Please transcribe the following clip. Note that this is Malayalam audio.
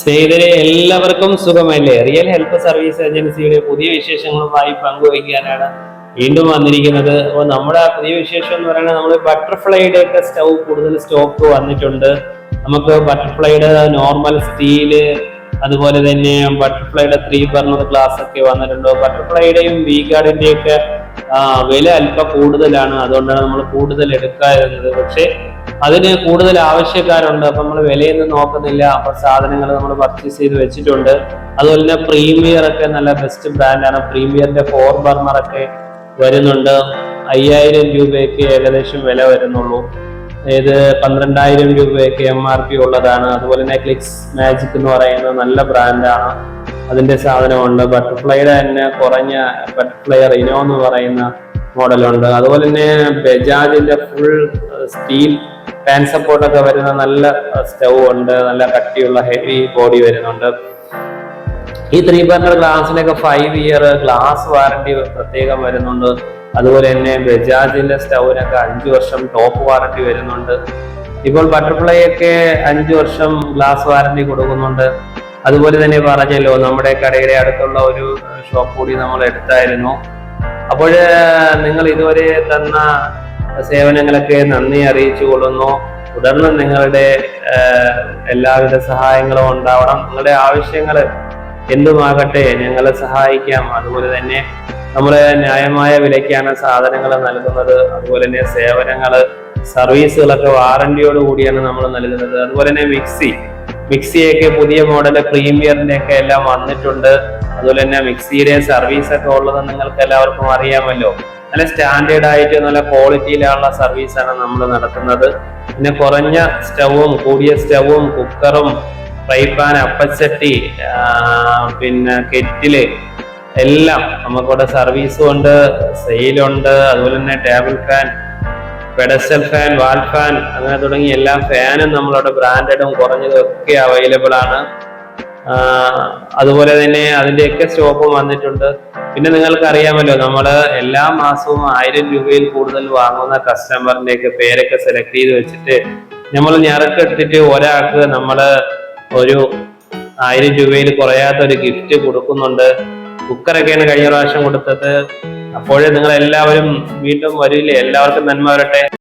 സ്നേഹിതരെ എല്ലാവർക്കും സുഖമല്ലേ? റിയൽ ഹെൽപ്പ് സർവീസ് ഏജൻസിയുടെ പുതിയ വിശേഷങ്ങളുമായി പങ്കുവയ്ക്കാനാണ് വീണ്ടും വന്നിരിക്കുന്നത്. അപ്പോൾ നമ്മുടെ പുതിയ വിശേഷം എന്ന് പറയുന്നത് നമ്മൾ ബട്ടർഫ്ലൈയുടെ ഒക്കെ സ്റ്റൗ കൂടുതൽ സ്റ്റോക്ക് വന്നിട്ടുണ്ട്. നമുക്ക് ബട്ടർഫ്ലൈയുടെ നോർമൽ സ്റ്റീൽ അതുപോലെ തന്നെ ബട്ടർഫ്ലൈയുടെ ത്രീ ബർണർ ഗ്ലാസ് ഒക്കെ വന്നിട്ടുണ്ട്. ബട്ടർഫ്ലൈയുടെയും വി ഗാർഡിന്റെയും ഒക്കെ വില അല്പം കൂടുതലാണ്. അതുകൊണ്ടാണ് നമ്മൾ കൂടുതൽ എടുക്കാതിരുന്നത്. പക്ഷേ അതിന് കൂടുതൽ ആവശ്യക്കാരുണ്ട്. അപ്പൊ നമ്മൾ വിലയൊന്നും നോക്കുന്നില്ല. അപ്പൊ സാധനങ്ങൾ നമ്മൾ പർച്ചേസ് ചെയ്ത് വെച്ചിട്ടുണ്ട്. അതുപോലെ തന്നെ പ്രീമിയർ ഒക്കെ നല്ല ബെസ്റ്റ് ബ്രാൻഡാണ് പ്രീമിയറിന്റെ ഫോർ ബർണർ ഒക്കെ വരുന്നുണ്ട്. അയ്യായിരം രൂപയ്ക്ക് ഏകദേശം വില വരുന്നുള്ളൂ. ഇത് പന്ത്രണ്ടായിരം രൂപയൊക്കെ എം ആർ പി ഉള്ളതാണ്. അതുപോലെ തന്നെ ക്ലിക്സ് മാജിക് എന്ന് പറയുന്നത് നല്ല ബ്രാൻഡാണ് അതിന്റെ സാധനമുണ്ട്. ബട്ടർഫ്ലൈയുടെ തന്നെ കുറഞ്ഞ ബട്ടർഫ്ലൈ റിനോ എന്ന് പറയുന്ന മോഡലുണ്ട്. അതുപോലെ തന്നെ ബജാജിന്റെ ഫുൾ സ്റ്റീൽ ഫാൻ സപ്പോർട്ടൊക്കെ വരുന്ന നല്ല സ്റ്റൗ ഉണ്ട്. നല്ല കട്ടിയുള്ള ഹെവി ബോഡി വരുന്നുണ്ട്. ഈ ത്രീ ബർണർ ഗ്ലാസിനൊക്കെ ഫൈവ് ഇയർ ഗ്ലാസ് വാറണ്ടി പ്രത്യേകം വരുന്നുണ്ട്. അതുപോലെ തന്നെ ബജാജിന്റെ സ്റ്റൗവിനൊക്കെ അഞ്ചു വർഷം ടോപ്പ് വാറണ്ടി വരുന്നുണ്ട്. ഇപ്പോൾ ബട്ടർഫ്ലൈ ഒക്കെ അഞ്ചു വർഷം ഗ്ലാസ് വാറണ്ടി കൊടുക്കുന്നുണ്ട്. അതുപോലെ തന്നെ പറഞ്ഞല്ലോ നമ്മുടെ കടയുടെ അടുത്തുള്ള ഒരു ഷോപ്പ് കൂടി നമ്മൾ എടുത്തായിരുന്നു. അപ്പോൾ നിങ്ങൾ ഇതുവരെ തന്ന സേവനങ്ങളൊക്കെ നന്ദി അറിയിച്ചു കൊള്ളുന്നു. തുടർന്ന് നിങ്ങളുടെ എല്ലാവിധ സഹായങ്ങളും ഉണ്ടാവണം. നിങ്ങളുടെ ആവശ്യങ്ങൾ എന്തുമാകട്ടെ ഞങ്ങളെ സഹായിക്കാം. അതുപോലെ തന്നെ നമ്മുടെ ന്യായമായ വിലയ്ക്കാണ് സാധനങ്ങൾ നൽകുന്നത്. അതുപോലെ തന്നെ സേവനങ്ങൾ സർവീസുകളൊക്കെ വാറണ്ടിയോട് കൂടിയാണ് നമ്മൾ നൽകുന്നത്. അതുപോലെ തന്നെ മിക്സി മിക്സിയൊക്കെ പുതിയ മോഡൽ പ്രീമിയറിന്റെ ഒക്കെ എല്ലാം വന്നിട്ടുണ്ട്. അതുപോലെ തന്നെ മിക്സിയുടെ സർവീസ് ഒക്കെ ഉള്ളത് നിങ്ങൾക്ക് എല്ലാവർക്കും അറിയാമല്ലോ. നല്ല സ്റ്റാൻഡേർഡ് ആയിട്ട് നല്ല ക്വാളിറ്റിയിലുള്ള സർവീസാണ് നമ്മൾ നടത്തുന്നത്. പിന്നെ കുറഞ്ഞ സ്റ്റവും കൂടിയ സ്റ്റവും കുക്കറും ഫ്രൈ പാൻ അപ്പച്ചട്ടി പിന്നെ കെറ്റിൽ എല്ലാം നമുക്കിവിടെ സർവീസും ഉണ്ട് സെയിലുണ്ട് അതുപോലെ തന്നെ table fan pedestal fan wall fan അങ്ങനെ തുടങ്ങി എല്ലാ ഫാനും നമ്മളവിടെ ബ്രാൻഡഡും കുറഞ്ഞതും ഒക്കെ അവൈലബിൾ ആണ്. അതുപോലെ തന്നെ അതിന്റെയൊക്കെ സ്റ്റോപ്പും വന്നിട്ടുണ്ട്. പിന്നെ നിങ്ങൾക്ക് അറിയാമല്ലോ നമ്മൾ എല്ലാ മാസവും ആയിരം രൂപയിൽ കൂടുതൽ വാങ്ങുന്ന കസ്റ്റമറിന്റെയൊക്കെ പേരൊക്കെ സെലക്ട് ചെയ്ത് വെച്ചിട്ട് നമ്മൾ ഞറക്കെടുത്തിട്ട് ഒരാൾക്ക് നമ്മൾ ഒരു ആയിരം രൂപയിൽ കുറയാത്ത ഒരു ഗിഫ്റ്റ് കൊടുക്കുന്നുണ്ട്. കുക്കറൊക്കെയാണ് കഴിഞ്ഞ പ്രാവശ്യം കൊടുത്തത്. അപ്പോഴേ നിങ്ങൾ എല്ലാവരും വീണ്ടും വരില്ലേ? എല്ലാവർക്കും നന്മ വരട്ടെ.